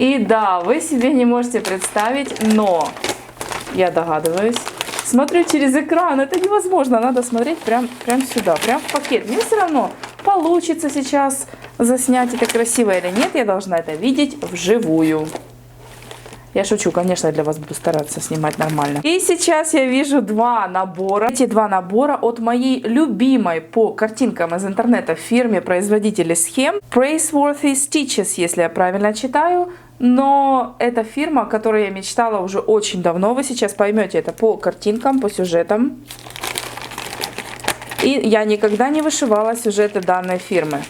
И да, вы себе не можете представить, но я догадываюсь. Смотрю через экран, это невозможно, надо смотреть прям, прям сюда, прям в пакет. Мне все равно, получится сейчас заснять это красиво или нет, я должна это видеть вживую. Я шучу, конечно, я для вас буду стараться снимать нормально. И сейчас я вижу два набора. Эти два набора от моей любимой по картинкам из интернета фирме производителей схем Praiseworthy Stitches, если я правильно читаю. Но это фирма, о которой я мечтала уже очень давно. Вы сейчас поймете это по картинкам, по сюжетам. И я никогда не вышивала сюжеты данной фирмы.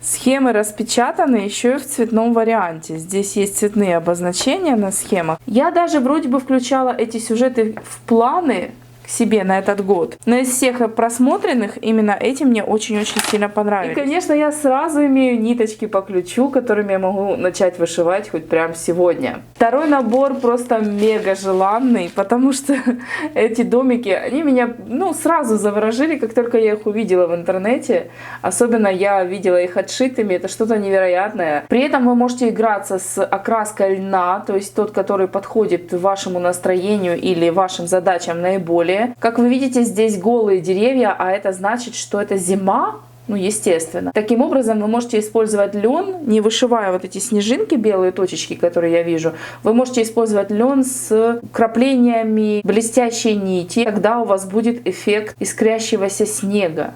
Схемы распечатаны еще и в цветном варианте. Здесь есть цветные обозначения на схемах. Я даже вроде бы включала эти сюжеты в планы себе на этот год. Но из всех просмотренных именно эти мне очень-очень сильно понравились. И, конечно, я сразу имею ниточки по ключу, которыми я могу начать вышивать хоть прямо сегодня. Второй набор просто мега желанный, потому что эти домики, они меня ну, сразу заворожили, как только я их увидела в интернете. Особенно я видела их отшитыми, это что-то невероятное. При этом вы можете играться с окраской льна, то есть тот, который подходит вашему настроению или вашим задачам наиболее. Как вы видите, здесь голые деревья, а это значит, что это зима, ну, естественно. Таким образом, вы можете использовать лен, не вышивая вот эти снежинки, белые точечки, которые я вижу. Вы можете использовать лен с краплениями блестящей нити, когда у вас будет эффект искрящегося снега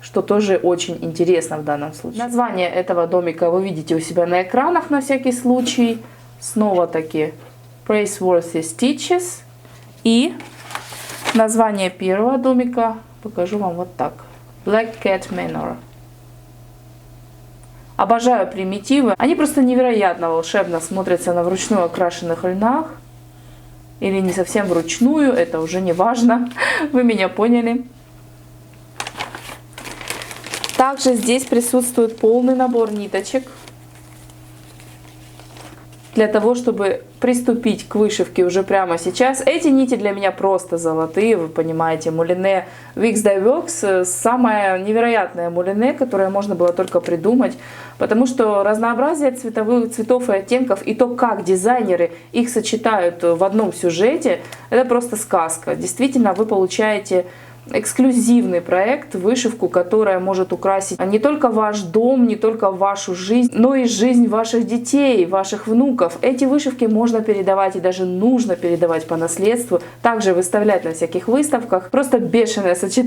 что тоже очень интересно в данном случае. Название этого домика вы видите у себя на экранах на всякий случай. Снова таки Praiseworthy Stitches. И Название первого домика покажу вам вот так. Black Cat Manor. Обожаю примитивы. Они просто невероятно волшебно смотрятся на вручную окрашенных льнах. Или не совсем вручную, это уже не важно. Вы меня поняли. Также здесь присутствует полный набор ниточек для того, чтобы приступить к вышивке уже прямо сейчас. Эти нити для меня просто золотые, вы понимаете. Мулине Wix Dyeworks самое невероятное мулине, которое можно было только придумать, потому что разнообразие цветовых цветов и оттенков и то, как дизайнеры их сочетают в одном сюжете, это просто сказка. Действительно, вы получаете эксклюзивный проект, вышивку, которая может украсить не только ваш дом, не только вашу жизнь, но и жизнь ваших детей, ваших внуков. Эти вышивки можно передавать и даже нужно передавать по наследству, также выставлять на всяких выставках. Просто бешеное сочетание